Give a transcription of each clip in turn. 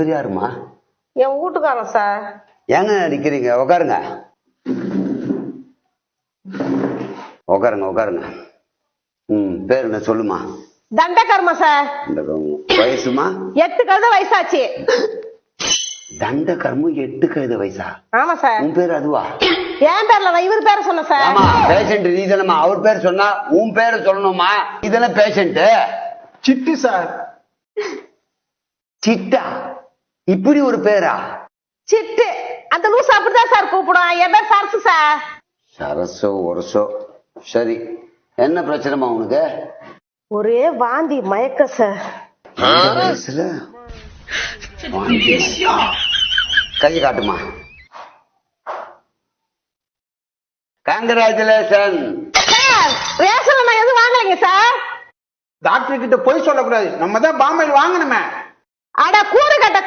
இவர் யாருமா என் வீட்டுக்காரன் சார். ஏங்க நிக்கிறீங்க? உட்காருங்க உட்காருங்க உட்காருங்க ம் பேர் என்ன சொல்லுமா? தண்டகர்மா சார். வயசுமா? எட்டு கழுத வயசாச்சு. தண்ட கர்மம் எட்டு கழுத வயசா? ஆமா சார். உன் பேர் அதுவா? என் பேர்ல இவர் பேரை சொன்னேன் சார். ஆமா பேஷண்ட் நீ தானம்மா. அவர் பேர் சொன்னா உன் பேரை சொல்லணுமா இதெல்லாம் பேஷண்ட் சிட்டி சார். சிட்டா? இப்படி ஒரு பேரா? சிட்டு. அந்த லூஸ் அப்படிதான் சார் கூப்பிடும். என் பேர் சரசு சார். சரசோ ஒரசோ. சரி என்ன பிரச்சனைமா உனக்கு? ஒரே வாந்தி மயக்க சார். இந்த வயசுல? வாந்தி. கை காட்டுமா? கங்கராச்சுலேஷன் சார் ரேஷன் நான் எதுவும் வாங்கலைங்க சார்? டாக்டர் கிட்ட போய் சொல்லக்கூடாது. நம்ம தான் பாம்பேல வாங்கணுமே. அட கூறு கட்ட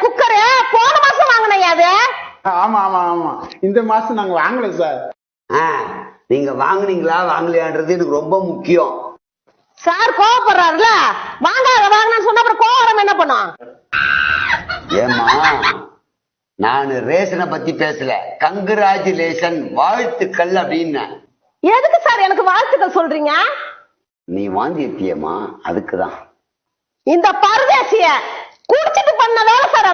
அது ஆமா ஆமா ஆமா. இந்த மாசம் நாங்க வாங்கல சார். நீங்க வாங்குனீங்களா வாங்கலையான்றது எனக்கு ரொம்ப முக்கியம். சார் கோவப்படுறாருல வாங்காத வாங்கினு சொன்ன அப்புறம் கோவம் என்ன பண்ணும்? ஏமா நான் ரேஷனை பத்தி பேசல. கங்கராச்சுலேஷன் வாழ்த்துக்கள் அப்படின்னு. எதுக்கு சார் எனக்கு வாழ்த்துக்கள் சொல்றீங்க? நீ வாந்தி எடுத்தியம்மா அதுக்குதான். இந்த பரதேசிய குடிச்சிட்டு பண்ண வேலை சார்